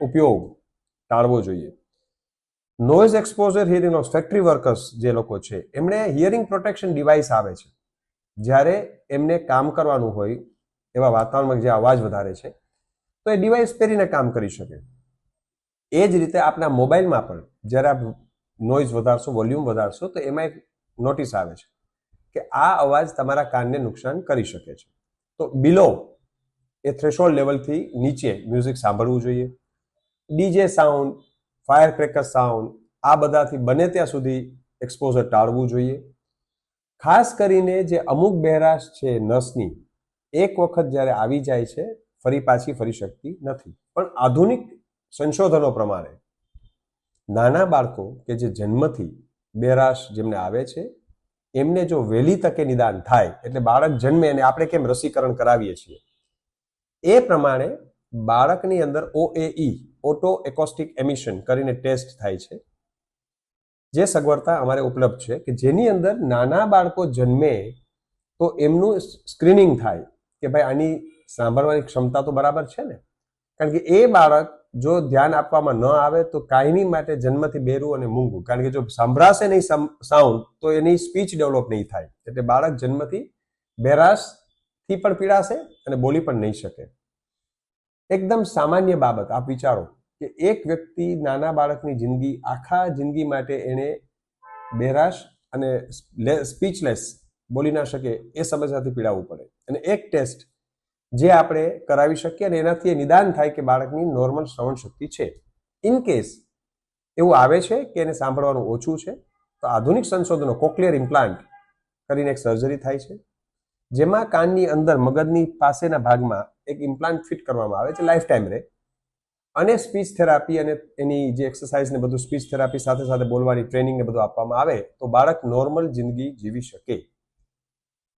ઉપયોગ ટાળવો જોઈએ. Noise exposure hearing loss factory workers જે લોકો છે, એમણે હિયરિંગ પ્રોટેક્શન ડિવાઇસ આવે છે. જ્યારે એમને કામ કરવાનું હોય એવા વાતાવરણમાં જે અવાજ વધારે છે, તો એ ડિવાઇસ પહેરીને કામ કરી શકે. એ જ રીતે આપના મોબાઈલમાં પણ જ્યારે આપ નોઇઝ વધારશો વોલ્યુમ વધારશો, તો એમાં એક નોટિસ આવે છે કે આ અવાજ તમારા કાનને નુકસાન કરી શકે છે. તો બિલો એ થ્રેશોલ્ડ લેવલથી નીચે મ્યુઝિક સાંભળવું જોઈએ. DJ sound, fire cracker sound, આ બધાથી બને ત્યાં સુધી એક્સપોઝર ટાળવું જોઈએ. ખાસ કરીને જે અમુક બહેરાશ છે નસની, એક વખત જ્યારે આવી જાય છે, ફરી પાછી ફરી શકતી નથી. પણ આધુનિક સંશોધનો પ્રમાણે, નાના બાળકો કે જે જન્મથી બેરાશ જેમને આવે છે, એમને જો વહેલી તકે નિદાન થાય, એટલે બાળક જન્મે અને આપણે કેમ રસીકરણ કરાવીએ છીએ, એ પ્રમાણે બાળકની અંદર ઓએઈ ઓટો એકોસ્ટિક એમિશન કરીને ટેસ્ટ થાય છે. જે સગવડતા અમારે ઉપલબ્ધ છે કે જેની અંદર નાના બાળકો જન્મે તો એમનું સ્ક્રીનિંગ થાય કે ભાઈ આની સાંભળવાની ક્ષમતા તો બરાબર છે ને? કારણ કે એ બાળક જો ધ્યાન આપવામાં ન આવે તો કાયમી માટે જન્મથી બેરું અને મૂંગું. કારણ કે જો સંભળાશે નહીં સાઉન્ડ તો એની સ્પીચ ડેવલપ નહીં થાય. એટલે બાળક જન્મથી બેરાશથી પણ પીડાશે અને બોલી પણ નહીં શકે. એકદમ સામાન્ય બાબત, આપ વિચારો કે એક વ્યક્તિ નાના બાળકની જિંદગી, આખા જિંદગી માટે એણે બેરાશ અને સ્પીચલેસ બોલી ના શકે એ સમસ્યાથી પીડાવવું પડે. અને એક ટેસ્ટ જે આપણે કરાવી શકીએ અને એનાથી એ નિદાન થાય કે બાળકની નોર્મલ શ્રવણ શક્તિ છે. ઇન કેસ એવું આવે છે કે એને સાંભળવાનું ઓછું છે, તો આધુનિક સંશોધનો કોક્લિયર ઇમ્પ્લાન્ટ કરીને એક સર્જરી થાય છે, જેમાં કાનની અંદર મગજની પાસેના ભાગમાં એક ઇમ્પ્લાન્ટ ફિટ કરવામાં આવે છે લાઈફ ટાઈમ રહે અને સ્પીચ થેરાપી અને એની જે એક્સરસાઇઝ ને બધું સ્પીચ થેરાપી સાથે સાથે બોલવાની ટ્રેનિંગ ને બધું આપવામાં આવે તો બાળક નોર્મલ જિંદગી જીવી શકે.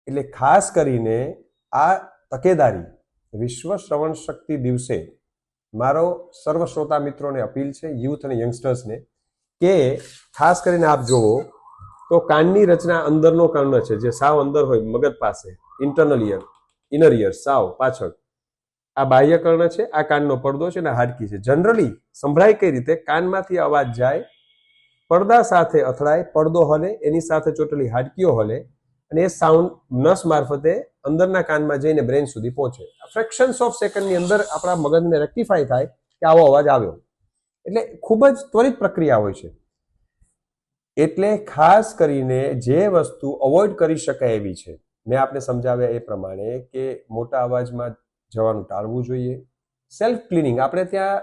એટલે ખાસ કરીને આ તકેદારી વિશ્વ શ્રવણ શક્તિ દિવસે મારો સર્વ શ્રોતા મિત્રોને અપીલ છે યુથ અને યંગસ્ટર્સને કે ખાસ કરીને આપ જુઓ તો કાનની રચના અંદરનો કર્ણ છે, જે સાવ અંદર હોય, મગજ પાસે ઇન્ટરનલ ઇયર ઇનર ઇયર સાવ, પાછળ. આ બાહ્ય કર્ણ છે, આ કાનનો પડદો છે અને હાડકી છે. જનરલી સંભળાય કઈ રીતે? કાનમાંથી અવાજ જાય, પડદા સાથે અથડાય, પડદો હલે, એની સાથે ચોટલી હાડકીઓ હલે અને એ સાઉન્ડ નસ મારફતે અંદરના કાનમાં જઈને બ્રેન સુધી પહોંચે. ફ્રેક્શન્સ ઓફ સેકન્ડની અંદર આપણા મગજને રેક્ટિફાય થાય કે આવો અવાજ આવ્યો. એટલે ખૂબ જ ત્વરિત પ્રક્રિયા હોય છે. એટલે ખાસ કરીને જે વસ્તુ અવોઇડ કરી શકાય એવી છે. મેં આપને સમજાવ્યા એ પ્રમાણે કે મોટા અવાજમાં જવાનું ટાળવું જોઈએ. સેલ્ફ ક્લિનિંગ આપણે ત્યાં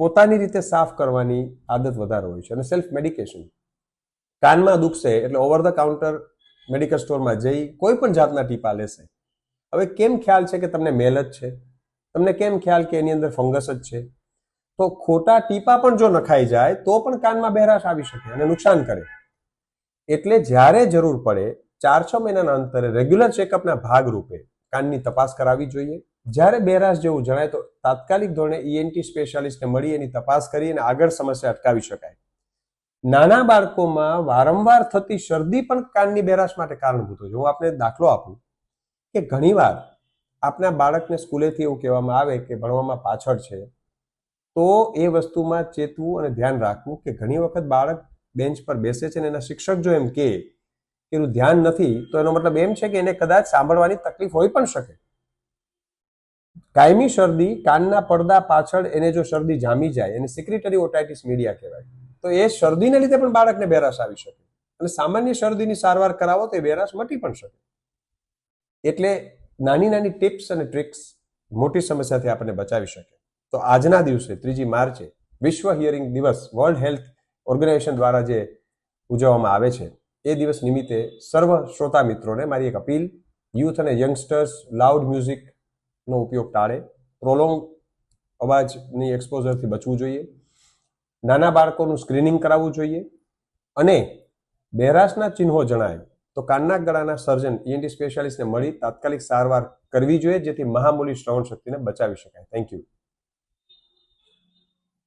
પોતાની રીતે સાફ કરવાની આદત વધારે હોય છે અને સેલ્ફ મેડિકેશન કાનમાં દુખશે એટલે ઓવર ધ કાઉન્ટર મેડિકલ સ્ટોરમાં જઈ કોઈ પણ જાતના ટીપા લેશે. હવે કેમ ખ્યાલ છે કે તમને મેલ જ છે? તમને કેમ ખ્યાલ કે એની અંદર ફંગસ જ છે? તો ખોટા ટીપા પણ જો નખાઈ જાય, તો પણ કાનમાં બહેરાશ આવી શકે અને નુકસાન કરે. એટલે જ્યારે જરૂર પડે, ચાર છ મહિનાના અંતરે રેગ્યુલર ચેકઅપના ભાગરૂપે કાનની તપાસ કરાવવી જોઈએ. જ્યારે બેરાશ જેવું જણાય તો તાત્કાલિક ધોરણે ઈએનટી સ્પેશિયાલિસ્ટને મળી એની તપાસ કરી અને આગળ સમસ્યા અટકાવી શકાય. નાના બાળકોમાં વારંવાર થતી શરદી પણ કાનની બેરાશ માટે કારણભૂત હોય છે. હું આપને દાખલો આપું કે ઘણીવાર આપના બાળકને સ્કૂલેથી એવું કહેવામાં આવે કે ભણવામાં પાછળ છે, તો એ વસ્તુમાં ચેતવું અને ધ્યાન રાખવું કે ઘણી વખત બાળક બેન્ચ પર બેસે છે અને એના શિક્ષક જો એમ કે એનું ધ્યાન નથી, તો એનો મતલબ એમ છે કે એને કદાચ સાંભળવાની તકલીફ હોઈ પણ શકે. કાયમી શરદી કાનના પડદા પાછળ એને જો શરદી જામી જાય, એને સિક્રેટરી ઓટાઇટિસ મીડિયા કહેવાય, તો એ શરદીને લીધે પણ બાળકને બેરાશ આવી શકે. અને સામાન્ય શરદીની સારવાર કરાવો તો એ બેરાશ મટી પણ શકે. એટલે નાની નાની ટિપ્સ અને ટ્રિક્સ મોટી સમસ્યાથી આપણને બચાવી શકે. તો આજના દિવસે, ત્રીજી માર્ચે વિશ્વ હિયરિંગ દિવસ વર્લ્ડ હેલ્થ ઓર્ગેનાઇઝેશન દ્વારા જે ઉજવવામાં આવે છે એ દિવસ નિમિત્તે સર્વ શ્રોતા મિત્રોને મારી એક અપીલ યુથ અને યંગસ્ટર્સ લાઉડ મ્યુઝિકનો ઉપયોગ ટાળે. પ્રોલોંગ અવાજની એક્સપોઝરથી બચવું જોઈએ. નાના બાળકોનું સ્ક્રીનિંગ કરાવવું જોઈએ. અને બહેરાશના ચિહ્નો જણાય તો કાનના ગળાના સર્જન ઈએનટી સ્પેશિયાલિસ્ટને મળી તાત્કાલિક સારવાર કરવી જોઈએ જેથી મહામૂલી શ્રવણ શક્તિને બચાવી શકાય. Thank you